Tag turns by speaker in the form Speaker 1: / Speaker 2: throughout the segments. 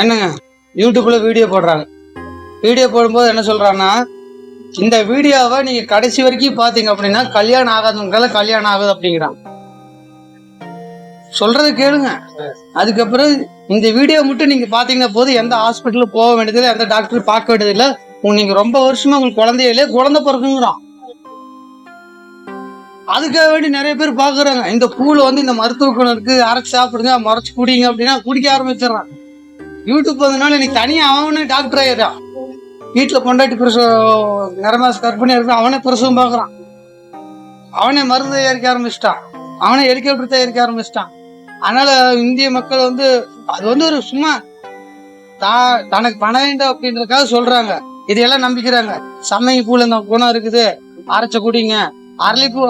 Speaker 1: என்னங்க? யூடியூப்ல வீடியோ போடுறாங்க. வீடியோ போடும்போது என்ன சொல்றாங்கன்னா இந்த வீடியோவை நீங்க கடைசி வரைக்கும் பாத்தீங்க அப்படின்னா கல்யாணம் ஆகாதவங்களால கல்யாணம் ஆகுது அப்படிங்கிறான் சொல்றதை கேளுங்க. அதுக்கப்புறம் இந்த வீடியோ மட்டும் நீங்க பாத்தீங்கன்னா போது எந்த ஹாஸ்பிட்டலுக்கு போக வேண்டியதில்லை எந்த டாக்டரும் பார்க்க வேண்டியதில்லை. நீங்க ரொம்ப வருஷமா உங்களுக்கு குழந்தையிலே குழந்தை பிறக்குங்கிறான். அதுக்காக வேண்டி நிறைய பேர் பாக்குறாங்க. இந்த பூவில் வந்து இந்த மருத்துவ குணம் இருக்கு அரைச்சு சாப்பிடுங்க மறைச்சு குடிங்க அப்படின்னா குடிக்க ஆரம்பிச்சிடறான் யூடியூப் வந்ததுனால இன்னைக்கு தனியாக அவனே டாக்டர் ஆயிடுறான் வீட்டில் பொண்டாட்டி பிரசவம் நிறமாச கற்பனை இருக்கு அவனே பிரசவம் பார்க்குறான் அவனே மருந்து தயாரிக்க ஆரம்பிச்சிட்டான். அவனே ஹெலிகாப்டர் தயாரிக்க ஆரம்பிச்சிட்டான். அதனால இந்திய மக்கள் வந்து அது வந்து ஒரு சும்மா தா தனக்கு பணம் வேண்டும் அப்படின்றதுக்காக சொல்றாங்க. இதையெல்லாம் நம்பிக்கிறாங்க. சமையல் பூல இந்த குணம் இருக்குது. அரைச்ச குடிங்க. அரளிப்பூ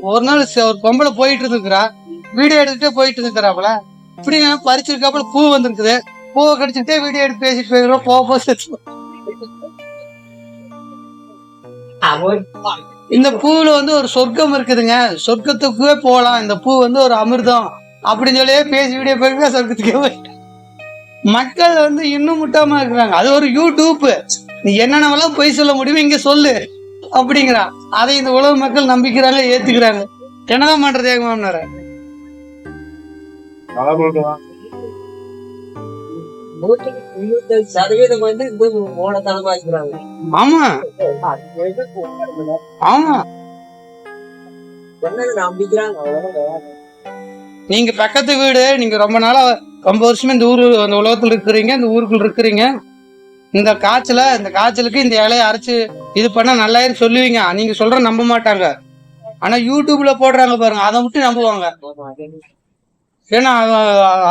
Speaker 1: ஒரு நாள் ஒரு பொம்பளை போயிட்டு இருந்துக்கிறா வீடியோ எடுத்துட்டே போயிட்டு இருக்கிறாப்புல இப்படிங்க பறிச்சிருக்காப்புல பூ வந்திருக்குது. பூவை கடிச்சுட்டே வீடியோ எடுத்து பேசிட்டு போயிடுறோம் போக போக செத்து இந்த பூவுல வந்து ஒரு சொர்க்கம் இருக்குதுங்க. சொர்க்கத்துக்கே போகலாம். இந்த பூ வந்து ஒரு அமிர்தம் அப்படின்னு சொல்லியே பேசி வீடியோ போயிருக்கா சொர்க்கத்துக்கே போயிட்டேன் மக்கள் வந்து இன்னும் முட்டாம இருக்கிறாங்க. அது ஒரு யூடியூப் நீ என்னென்னவெல்லாம் பொய் சொல்ல முடியுமோ இங்க சொல்லு. அப்படிங்கிறான். அதை இந்த உலக மக்கள் நம்பிக்கிறாங்க ஏத்துக்கிறாங்க. என்னதான் பண்றது ஏங்க மாமனார
Speaker 2: சதவீதம் வந்து இந்த மூலத்தனமா இருக்கிறாங்க
Speaker 1: ஆமா. ஆமா. நீங்க பக்கத்து வீடு நீங்க ரொம்ப நாளா ரொம்ப வருஷமா இந்த ஊரு அந்த உலகத்துல இருக்கிறீங்க இந்த ஊருக்குள்ள இருக்கிறீங்க. இந்த காய்ச்சல இந்த காய்ச்சலுக்கு இந்த இலையை அரைச்சு இது பண்ணா நல்லாயிரும் சொல்லுவீங்க. நீங்க சொல்ற நம்ப மாட்டாங்க. ஆனா யூடியூப்ல போடுறாங்க பாருங்க. அதை மட்டும் நம்புவாங்க. ஏன்னா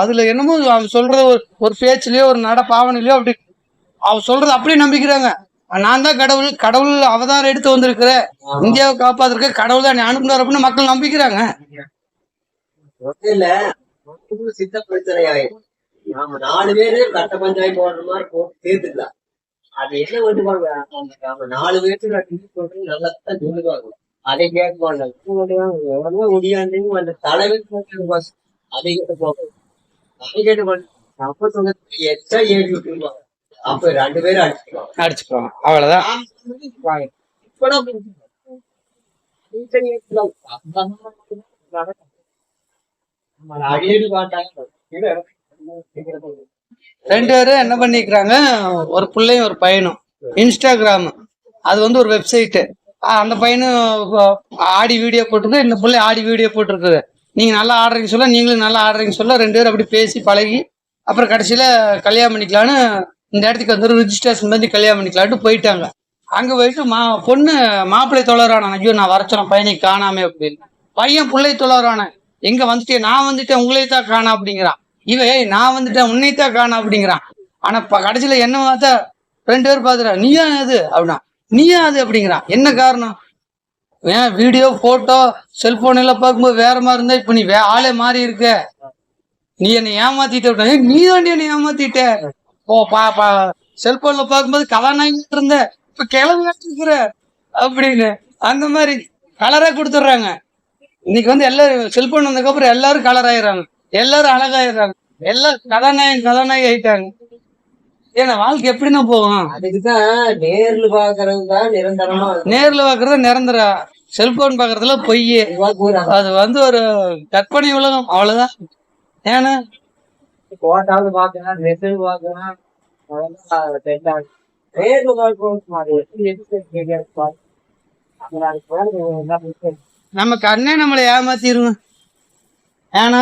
Speaker 1: அதுல என்னமோ அவன் சொல்றது ஒரு ஒரு பேச்சுலயோ ஒரு நட பாவனையிலயோ அப்படி அவ சொல்றது அப்படியே நம்பிக்கிறாங்க. நான் தான் கடவுள் கடவுள் அவதாரம் எடுத்து வந்திருக்கிறேன் இந்தியாவை காப்பாத்திருக்க கடவுள் தான் அனுப்புனார் அப்படின்னு மக்கள் நம்பிக்கிறாங்க.
Speaker 2: ஒண்ணும் சித்த பிரச்சனை நாம நாலு பேரு கட்ட பஞ்சாயத்து போடுற மாதிரி போட்டு தீர்த்துக்கலாம் அது என்ன அந்த நாம நாலு பேருக்கு நான் டீ சொல்றது நல்லா தான் சொல்லுவாங்க. அதை கேட்க மாட்டாங்க எவ்வளவோ முடியாதுன்னு அந்த தலைவர் போட்டு அதை கேட்டு போகும் அதை கேட்டு பண்ண அப்ப சொன்ன எச்சா ஏறி விட்டுருவாங்க. அப்ப ரெண்டு பேரும் அடிச்சுக்குவாங்க
Speaker 1: அடிச்சுக்குவாங்க அவ்வளவுதான்.
Speaker 2: இப்பதான் அடியடி பார்த்தாங்க.
Speaker 1: ரெண்டு பேரும் என்ன பண்ணிக்கிறாங்க? ஒரு பிள்ளையும் ஒரு பையனும். இன்ஸ்டாகிராம் அது வந்து ஒரு வெப்சைட் அந்த பையனும் ஆடி வீடியோ போட்டிருக்கு இந்த பிள்ளை ஆடி வீடியோ போட்டிருக்குது. நீங்க நல்லா ஆடுறீங்க சொல்ல நீங்களும் நல்லா ஆடுறீங்க சொல்ல ரெண்டு பேரும் அப்படி பேசி பழகி அப்புறம் கடைசியில கல்யாணம் பண்ணிக்கலான்னு இந்த இடத்துக்கு வந்து ரிஜிஸ்ட்ரேஷன் பண்ணி கல்யாணம் பண்ணிக்கலான்ட்டு போயிட்டாங்க. அங்க போயிட்டு மா பொண்ணு மாப்பிள்ளை தொழறான ஐயோ நான் வர பையனை காணாமே அப்படின்னு. பையன் பிள்ளை தொழறானே எங்க வந்துட்டேன் நான் வந்துட்டேன். உங்களே தான் காணா அப்படிங்கிறான் இவன் ஏய் நான் வந்துட்டேன். உன்னைத்தான் காணும் காணா அப்படிங்கிறான். ஆனா கடைசியில என்ன பார்த்தா ரெண்டு பேரும் பாத்துறா நீயா அது? அப்படின்னா நீயா அது? அப்படிங்கிறான். என்ன காரணம்? ஏன் வீடியோ போட்டோ செல்போன் எல்லாம் பார்க்கும்போது வேற மாதிரி இருந்தா இப்ப நீ வே ஆளே மாறி இருக்க. நீ என்னை ஏமாத்திட்ட அப்படின்னா, ஏய், நீ தாண்டி என்னை ஏமாத்திட்ட? ஓ பா பா செல்போன்ல பார்க்கும்போது கதாநாயகிட்டு இருந்த இப்ப கிளம்பி இருக்கிற அப்படின்னு அந்த மாதிரி கலரா கொடுத்துட்றாங்க. இன்னைக்கு வந்து எல்லாரும் செல்போன் வந்ததுக்கப்புறம் எல்லாரும் கலர் ஆயிடுறாங்க. எல்லாரும் அழகாயிடுறாங்க எல்லாரும் கதாநாயகன் கதாநாயகி ஆயிட்டாங்க ஏன்னா வாழ்க்கை எப்படின்னா போகும்.
Speaker 2: அதுக்குதான் நேர்ல பாக்குறது தான் நிரந்தரமா
Speaker 1: நேர்ல பாக்குறது நிரந்தரம் செல்போன் பாக்குறதுல பொய் அது வந்து ஒரு கற்பனை உலகம். அவ்வளவுதான். ஏன்னா
Speaker 2: போட்டாவது பாக்கலாம் மெசேஜ் பாக்கலாம்.
Speaker 1: நம்ம கண்ணே நம்மளை ஏமாத்திருங்க ஏன்னா